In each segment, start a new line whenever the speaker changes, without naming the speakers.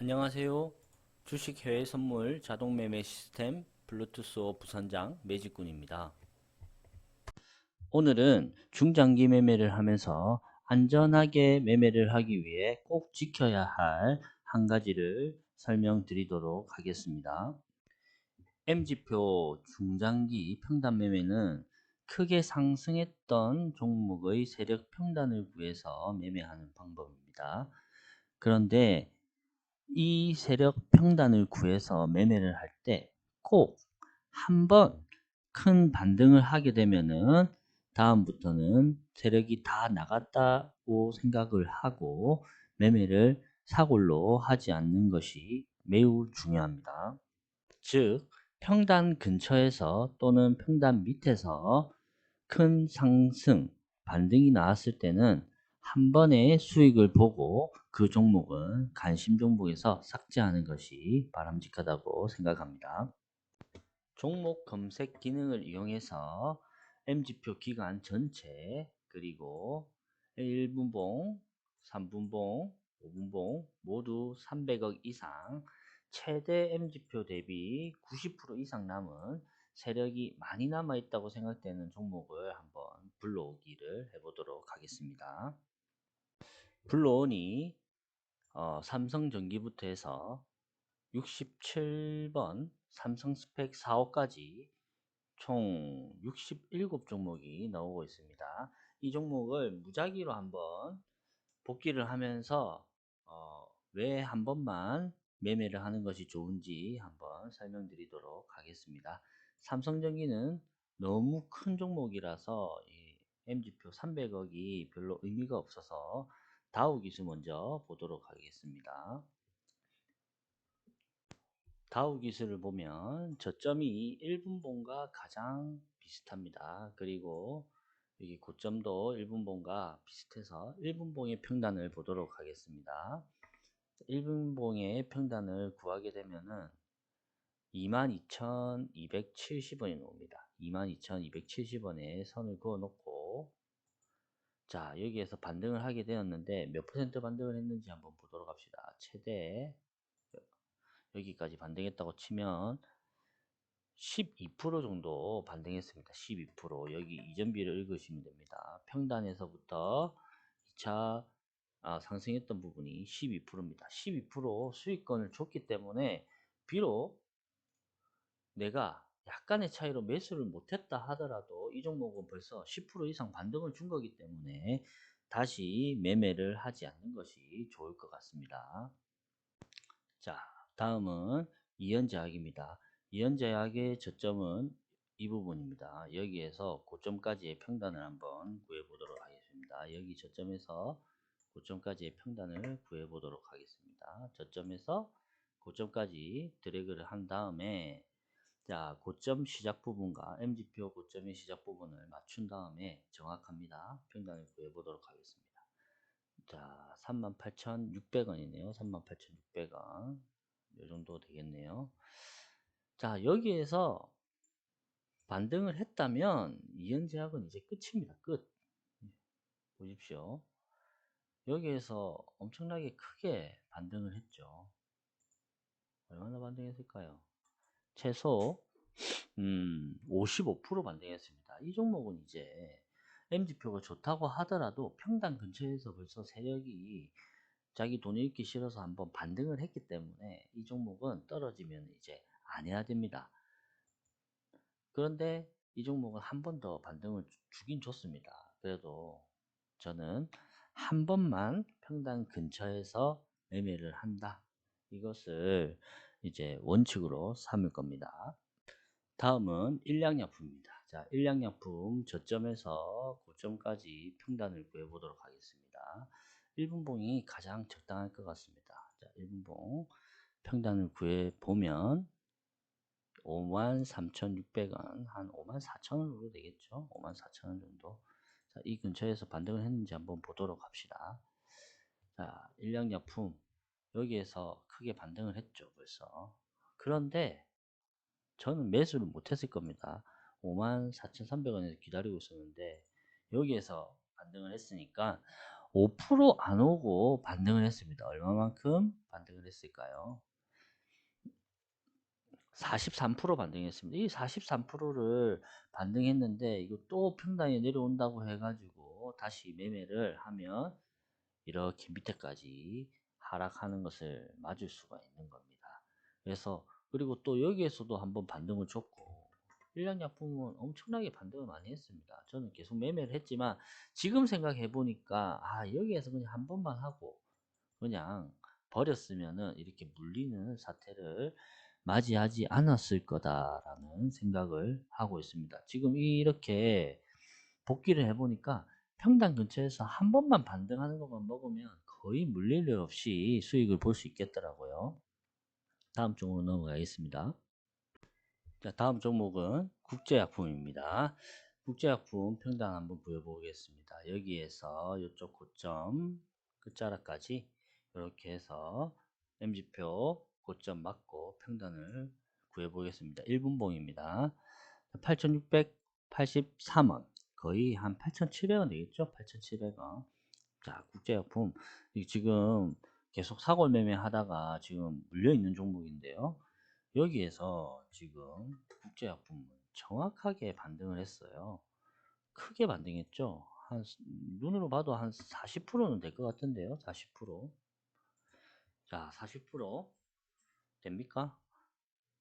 안녕하세요. 주식 해외 선물 자동 매매 시스템 블루투스오 부산장 매직군입니다. 오늘은 중장기 매매를 하면서 안전하게 매매를 하기 위해 꼭 지켜야 할 한 가지를 설명드리도록 하겠습니다. M지표 중장기 평단 매매는 크게 상승했던 종목의 세력 평단을 구해서 매매하는 방법입니다. 그런데 이 세력 평단을 구해서 매매를 할 때 꼭 한 번 큰 반등을 하게 되면은 다음부터는 세력이 다 나갔다고 생각을 하고 매매를 사골로 하지 않는 것이 매우 중요합니다. 즉 평단 근처에서 또는 평단 밑에서 큰 상승 반등이 나왔을 때는 한 번의 수익을 보고 그 종목은 관심 종목에서 삭제하는 것이 바람직하다고 생각합니다. 종목 검색 기능을 이용해서 M지표 기간 전체 그리고 1분봉, 3분봉, 5분봉 모두 300억 이상 최대 M지표 대비 90% 이상 남은 세력이 많이 남아 있다고 생각되는 종목을 한번 불러오기를 해보도록 하겠습니다. 불러오니 어, 삼성전기부터 해서 67번 삼성 스펙 4호까지 총 67 종목이 나오고 있습니다. 이 종목을 무작위로 한번 복귀를 하면서 어, 왜 한 번만 매매를 하는 것이 좋은지 한번 설명드리도록 하겠습니다. 삼성전기는 너무 큰 종목이라서 이 MG표 300억이 별로 의미가 없어서 다우 기수 먼저 보도록 하겠습니다. 다우 기술을 보면 저점이 1분봉과 가장 비슷합니다. 그리고 여기 고점도 1분봉과 비슷해서 1분봉의 평단을 보도록 하겠습니다. 1분봉의 평단을 구하게 되면은 22,270원이 나옵니다. 22,270원에 선을 그어 놓고 자 여기에서 반등을 하게 되었는데 몇 퍼센트 반등을 했는지 한번 보도록 합시다. 최대 여기까지 반등했다고 치면 12% 정도 반등했습니다. 12% 여기 이전비를 읽으시면 됩니다. 평단에서부터 2차 아, 상승했던 부분이 12%입니다. 12% 수익권을 줬기 때문에 비록 내가 약간의 차이로 매수를 못했다 하더라도 이 종목은 벌써 10% 이상 반등을 준 거기 때문에 다시 매매를 하지 않는 것이 좋을 것 같습니다. 자, 다음은 이연제약입니다. 이연제약의 저점은 이 부분입니다. 여기에서 고점까지의 평단을 한번 구해보도록 하겠습니다. 여기 저점에서 고점까지의 평단을 구해보도록 하겠습니다. 저점에서 고점까지 드래그를 한 다음에 자 고점 시작 부분과 MG표 고점의 시작 부분을 맞춘 다음에 정확합니다. 평단을 구해보도록 하겠습니다. 자 38,600원이네요. 38,600원 이 정도 되겠네요. 자 여기에서 반등을 했다면 이연제약은 이제 끝입니다. 끝. 보십시오. 여기에서 엄청나게 크게 반등을 했죠. 얼마나 반등했을까요? 최소 음, 55% 반등했습니다. 이 종목은 이제 MG표가 좋다고 하더라도 평단 근처에서 벌써 세력이 자기 돈이 있기 싫어서 한번 반등을 했기 때문에 이 종목은 떨어지면 이제 안 해야 됩니다. 그런데 이 종목은 한 번 더 반등을 주긴 줬습니다. 그래도 저는 한 번만 평단 근처에서 매매를 한다. 이것을 이제 원칙으로 삼을 겁니다. 다음은 일량약품입니다. 자, 일량약품 저점에서 고점까지 평단을 구해보도록 하겠습니다. 1분봉이 가장 적당할 것 같습니다. 자, 1분봉 평단을 구해보면 53,600원, 한 54,000원으로 되겠죠. 54,000원 정도. 자, 이 근처에서 반등을 했는지 한번 보도록 합시다. 자, 일량약품 여기에서 크게 반등을 했죠, 벌써. 그런데 저는 매수를 못했을 겁니다. 54,300원에서 기다리고 있었는데 여기에서 반등을 했으니까 5%안 오고 반등을 했습니다. 얼마만큼 반등을 했을까요? 43% 반등했습니다. 이 43%를 반등했는데 이거 또 평단이 내려온다고 해가지고 다시 매매를 하면 이렇게 밑에까지 하락하는 것을 맞을 수가 있는 겁니다. 그래서 그리고 또 여기에서도 한번 반등을 줬고 일량약품은 엄청나게 반등을 많이 했습니다. 저는 계속 매매를 했지만 지금 생각해 보니까 아 여기에서 그냥 한 번만 하고 그냥 버렸으면은 이렇게 물리는 사태를 맞이하지 않았을 거다라는 생각을 하고 있습니다. 지금 이렇게 복귀를 해보니까 평당 근처에서 한 번만 반등하는 것만 먹으면 거의 물릴 일 없이 수익을 볼 수 있겠더라고요. 다음 종으로 넘어가겠습니다. 자, 다음 종목은 국제약품입니다. 국제약품 평당 한번 보여보겠습니다. 여기에서 이쪽 고점 끝자락까지 이렇게 해서 MG표 고점 맞고 평단을 구해보겠습니다. 1분봉입니다. 8683원 거의 한 8700원 되겠죠? 8700원 자 국제약품 지금 계속 사골 매매 하다가 지금 물려있는 종목인데요. 여기에서 지금 국제약품은 정확하게 반등을 했어요. 크게 반등했죠. 한 눈으로 봐도 한 40%는 될 것 같은데요. 40%. 자, 40% 됩니까?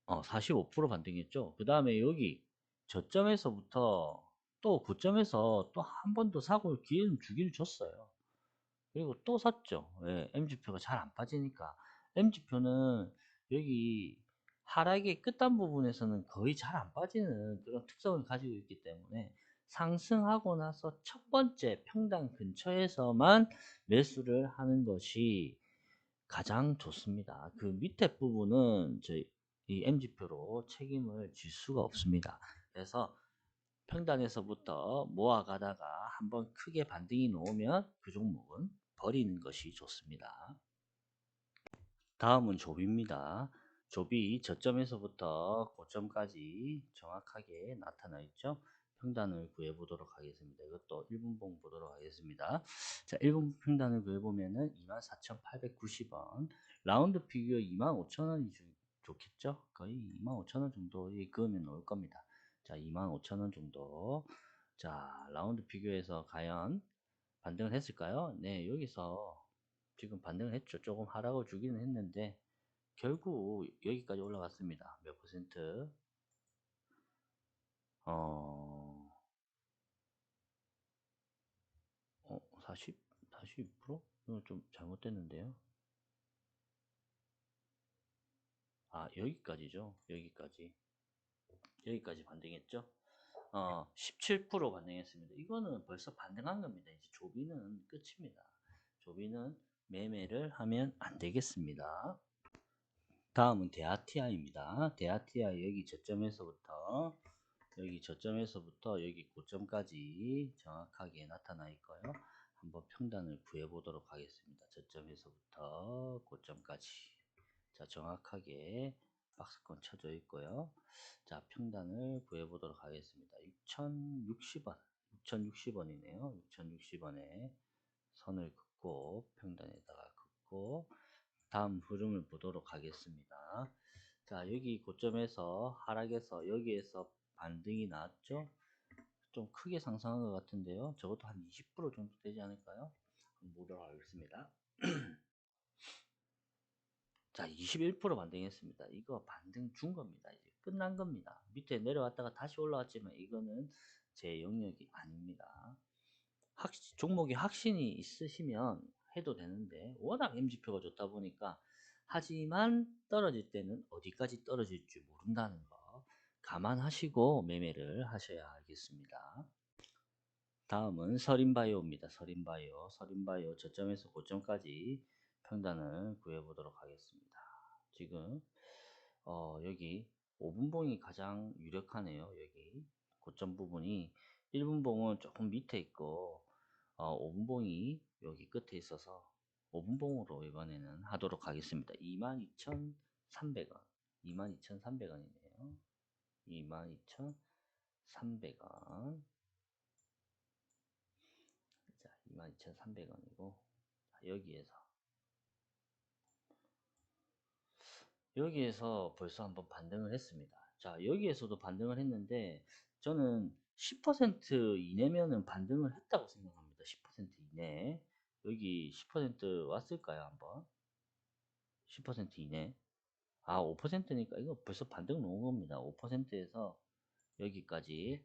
어, 45% 반등했죠. 그 다음에 여기 저점에서부터 또 고점에서 또 한 번 더 사고 기회는 주기를 줬어요. 그리고 또 샀죠. 왜? MG표가 잘 안 빠지니까. MG표는 여기 하락의 끝단 부분에서는 거의 잘 안 빠지는 그런 특성을 가지고 있기 때문에 상승하고 나서 첫 번째 평당 근처에서만 매수를 하는 것이 가장 좋습니다. 그 밑에 부분은 저희 이 MG표로 책임을 질 수가 없습니다. 그래서 평단에서부터 모아가다가 한번 크게 반등이 나오면 그 종목은 버리는 것이 좋습니다. 다음은 조비입니다. 조비 저점에서부터 고점까지 정확하게 나타나 있죠. 평단을 구해 보도록 하겠습니다. 이것도 1분봉 보도록 하겠습니다. 자, 1분 평단을 구해 보면은 24,890원. 라운드 피규어 25,000원이 좋겠죠? 거의 25,000원 정도에 그으면 나올 겁니다. 자, 25,000원 정도. 자, 라운드 피규어에서 과연 반등을 했을까요? 네, 여기서 지금 반등을 했죠. 조금 하락을 주기는 했는데 결국 여기까지 올라갔습니다. 몇 퍼센트? 어, 어 40, 42%? 이거 좀 잘못됐는데요. 아, 여기까지죠. 여기까지. 여기까지 반등했죠. 어, 17% 반등했습니다. 이거는 벌써 반등한 겁니다. 이제 조비는 끝입니다. 조비는 매매를 하면 안 되겠습니다. 다음은 데아티아입니다. 데아티아 여기 저점에서부터 여기 저점에서부터 여기 고점까지 정확하게 나타나 있고요. 한번 평단을 구해 보도록 하겠습니다. 저점에서부터 고점까지 자 정확하게 박스권 쳐져 있고요. 자 평단을 구해 보도록 하겠습니다. 6060원 6060원이네요. 6060원에 선을 긋고 평단에다가 긋고 다음 흐름을 보도록 하겠습니다. 자, 여기 고점에서 하락해서 여기에서 반등이 나왔죠? 좀 크게 상승한 것 같은데요. 저것도 한 20% 정도 되지 않을까요? 한번 보도록 하겠습니다. 자, 21% 반등했습니다. 이거 반등 준 겁니다. 이제 끝난 겁니다. 밑에 내려왔다가 다시 올라왔지만 이거는 제 영역이 아닙니다. 확, 종목이 확신이 있으시면 해도 되는데 워낙 MG표가 좋다 보니까 하지만 떨어질 때는 어디까지 떨어질지 모른다는 거 감안하시고 매매를 하셔야 하겠습니다. 다음은 서린바이오입니다. 서린바이오. 서린바이오 저점에서 고점까지 평단을 구해보도록 하겠습니다. 지금 어, 여기 5분봉이 가장 유력하네요. 여기 고점 부분이 1분봉은 조금 밑에 있고 어, 5분봉이 여기 끝에 있어서 5분봉으로 이번에는 하도록 하겠습니다. 22,300원 22,300원이네요. 22,300원 자, 22,300원이고 여기에서 여기에서 벌써 한번 반등을 했습니다. 자 여기에서도 반등을 했는데 저는 10% 이내면은 반등을 했다고 생각합니다. 10% 이내 여기 10% 왔을까요 한번 10% 이내 아 5%니까 이거 벌써 반등 놓은 겁니다. 5%에서 여기까지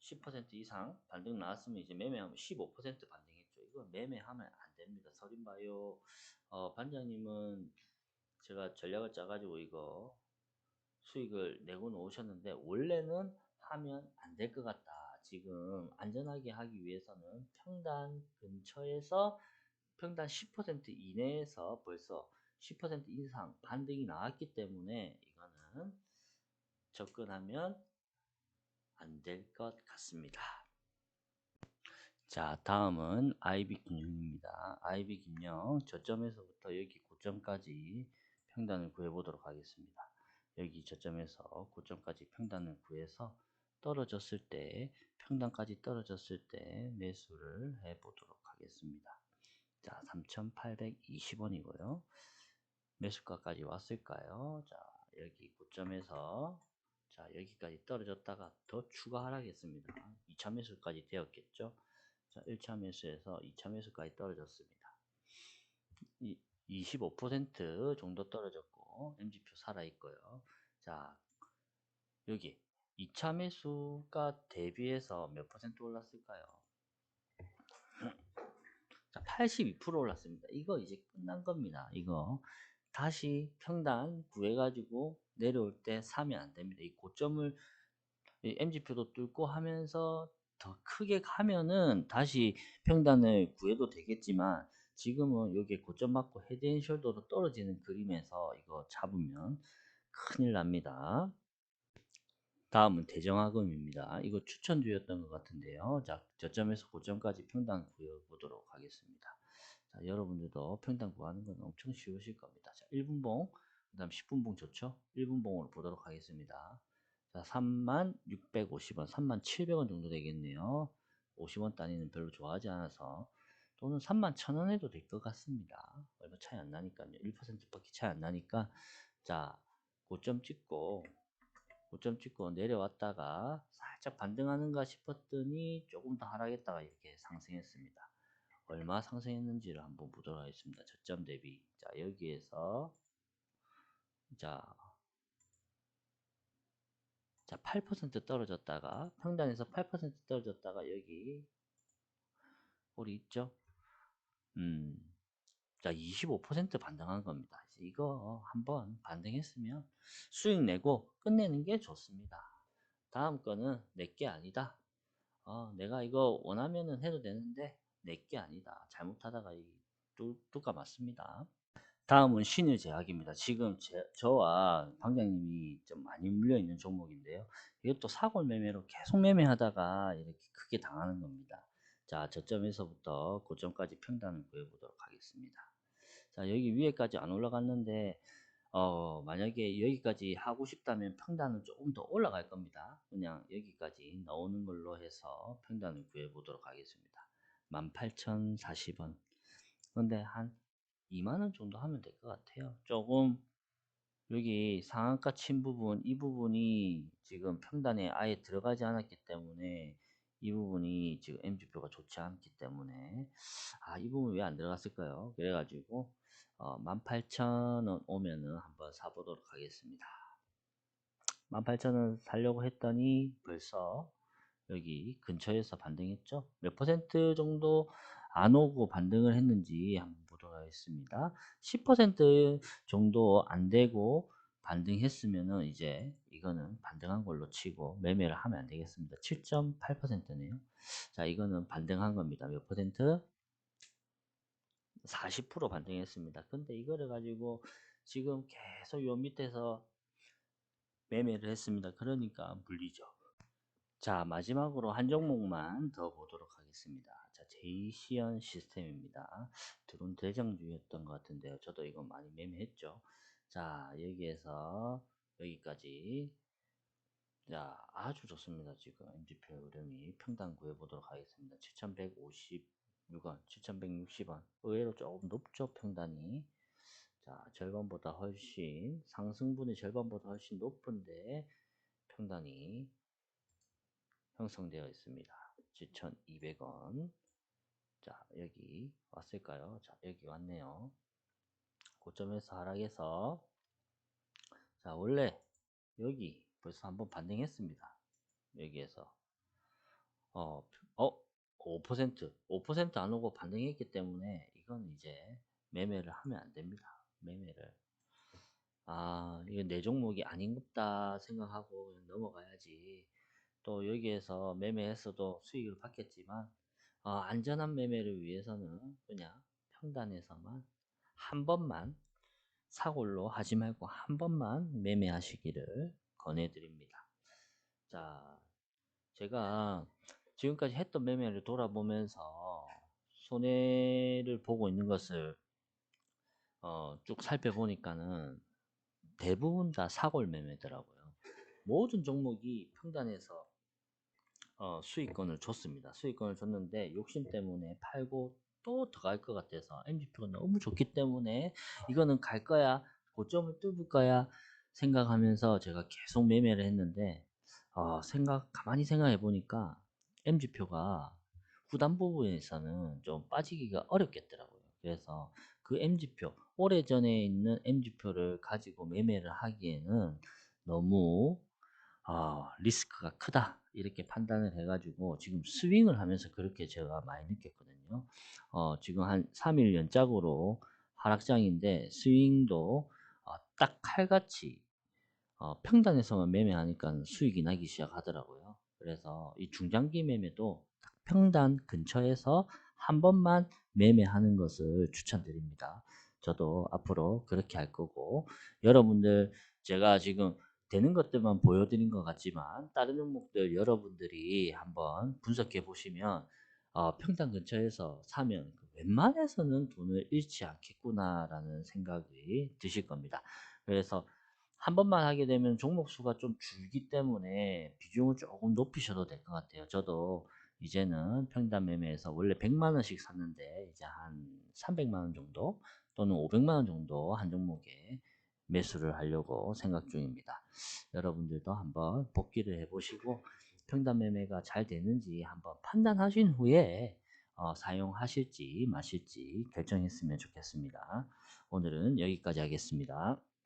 10% 이상 반등 나왔으면 이제 매매하면 15% 반등했죠. 이거 매매하면 안 됩니다. 서린바이오 어, 반장님은 제가 전략을 짜가지고 이거 수익을 내고 놓으셨는데 원래는 하면 안 될 것 같다. 지금 안전하게 하기 위해서는 평단 근처에서 평단 10% 이내에서 벌써 10% 이상 반등이 나왔기 때문에 이거는 접근하면 안 될 것 같습니다. 자 다음은 IB 김영입니다. IB 김영 저점에서부터 여기 고점까지 평단을 구해 보도록 하겠습니다. 여기 저점에서 고점까지 평단을 구해서 떨어졌을 때 평단까지 떨어졌을 때 매수를 해 보도록 하겠습니다. 자 3,820원이고요. 매수가까지 왔을까요? 자 여기 고점에서 자 여기까지 떨어졌다가 더 추가 하락했습니다. 2차 매수까지 되었겠죠. 자 1차 매수에서 2차 매수까지 떨어졌습니다. 이, 25% 정도 떨어졌고 MG표 살아있고요. 자 여기 2차 매수가 대비해서 몇 퍼센트 올랐을까요? 자, 82% 올랐습니다. 이거 이제 끝난 겁니다. 이거 다시 평단 구해가지고 내려올 때 사면 안 됩니다. 이 고점을 이 MG표도 뚫고 하면서 더 크게 가면은 다시 평단을 구해도 되겠지만 지금은 여기에 고점 맞고 헤드 앤 숄더로 떨어지는 그림에서 이거 잡으면 큰일 납니다. 다음은 대정하금입니다. 이거 추천드렸던 것 같은데요. 자, 저점에서 고점까지 평단 구해보도록 하겠습니다. 자, 여러분들도 평단 구하는 건 엄청 쉬우실 겁니다. 자, 1분봉, 그 다음 10분봉 좋죠? 1분봉으로 보도록 하겠습니다. 자, 3650원, 3700원 정도 되겠네요. 50원 단위는 별로 좋아하지 않아서 또는 31,000원 해도 될 것 같습니다. 얼마 차이 안 나니까요. 1%밖에 차이 안 나니까 자, 고점 찍고 고점 찍고 내려왔다가 살짝 반등하는가 싶었더니 조금 더 하락했다가 이렇게 상승했습니다. 얼마 상승했는지를 한번 보도록 하겠습니다. 저점 대비. 자, 여기에서 자, 자, 8% 떨어졌다가 평단에서 8% 떨어졌다가 여기 우리 있죠? 음. 자, 25% 반등한 겁니다. 이거 한번 반등했으면 수익 내고 끝내는 게 좋습니다. 다음 거는 내게 아니다. 어, 내가 이거 원하면은 해도 되는데 내게 아니다. 잘못하다가 이 뚜까 맞습니다. 다음은 신의 제약입니다. 지금 제, 저와 방장님이 좀 많이 물려있는 종목인데요. 이것도 사골 매매로 계속 매매하다가 이렇게 크게 당하는 겁니다. 자, 저점에서부터 고점까지 평단을 구해보도록 하겠습니다. 자, 여기 위에까지 안 올라갔는데, 어, 만약에 여기까지 하고 싶다면 평단은 조금 더 올라갈 겁니다. 그냥 여기까지 나오는 걸로 해서 평단을 구해보도록 하겠습니다. 18,040원. 근데 한 2만원 정도 하면 될 것 같아요. 조금 여기 상한가 친 부분, 이 부분이 지금 평단에 아예 들어가지 않았기 때문에 이 부분이 지금 MG표가 좋지 않기 때문에 아, 이 부분 왜 안 들어갔을까요? 그래가지고 어, 18,000원 오면은 한번 사보도록 하겠습니다. 18,000원 살려고 했더니 벌써 여기 근처에서 반등했죠? 몇 퍼센트 정도 안 오고 반등을 했는지 한번 보도록 하겠습니다. 10% 정도 안 되고 반등했으면은 이제 이거는 반등한 걸로 치고 매매를 하면 안 되겠습니다. 7.8%네요. 자, 이거는 반등한 겁니다. 몇 퍼센트? 40% 반등했습니다. 근데 이거를 가지고 지금 계속 요 밑에서 매매를 했습니다. 그러니까 물리죠. 자, 마지막으로 한 종목만 더 보도록 하겠습니다. 자, 제이시언 시스템입니다. 드론 대장주였던 것 같은데요. 저도 이거 많이 매매했죠. 자, 여기에서 여기까지. 자, 아주 좋습니다. 지금 MG표 흐름이 평단 구해보도록 하겠습니다. 7150, 6원, 7,160원. 의외로 조금 높죠, 평단이. 자, 절반보다 훨씬, 상승분의 절반보다 훨씬 높은데, 평단이 형성되어 있습니다. 7,200원. 자, 여기 왔을까요? 자, 여기 왔네요. 고점에서 하락해서, 자, 원래 여기 벌써 한번 반등했습니다. 여기에서. 어, 어, 5%, 5%안 오고 반등했기 때문에 이건 이제 매매를 하면 안 됩니다. 매매를. 아, 이건 내 종목이 아닌갑다 생각하고 넘어가야지. 또 여기에서 매매했어도 수익을 받겠지만, 어, 안전한 매매를 위해서는 그냥 평단에서만 한 번만 사골로 하지 말고 한 번만 매매하시기를 권해드립니다. 자, 제가 지금까지 했던 매매를 돌아보면서 손해를 보고 있는 것을 어, 쭉 살펴보니까는 대부분 다 사골 매매더라고요. 모든 종목이 평단에서 어, 수익권을 줬습니다. 수익권을 줬는데 욕심 때문에 팔고 또 더 갈 것 같아서 MGP가 너무 좋기 때문에 이거는 갈 거야 고점을 뚫을 거야 생각하면서 제가 계속 매매를 했는데 어, 생각 가만히 생각해 보니까 MG표가 후단 부분에서는 좀 빠지기가 어렵겠더라고요. 그래서 그 MG표 오래전에 있는 MG표를 가지고 매매를 하기에는 너무 어, 리스크가 크다 이렇게 판단을 해가지고 지금 스윙을 하면서 그렇게 제가 많이 느꼈거든요. 어, 지금 한 3일 연짝으로 하락장인데 스윙도 어, 딱 칼같이 어, 평단에서만 매매하니까 수익이 나기 시작하더라고요. 그래서 이 중장기 매매도 딱 평단 근처에서 한 번만 매매하는 것을 추천드립니다. 저도 앞으로 그렇게 할 거고 여러분들 제가 지금 되는 것들만 보여드린 것 같지만 다른 종목들 여러분들이 한번 분석해 보시면 어, 평단 근처에서 사면 웬만해서는 돈을 잃지 않겠구나라는 생각이 드실 겁니다. 그래서 한 번만 하게 되면 종목 수가 좀 줄기 때문에 비중을 조금 높이셔도 될 것 같아요. 저도 이제는 평단 매매에서 원래 100만 원씩 샀는데 이제 한 300만 원 정도 또는 500만 원 정도 한 종목에 매수를 하려고 생각 중입니다. 여러분들도 한번 복귀를 해보시고 평단 매매가 잘 되는지 한번 판단하신 후에 어, 사용하실지 마실지 결정했으면 좋겠습니다. 오늘은 여기까지 하겠습니다.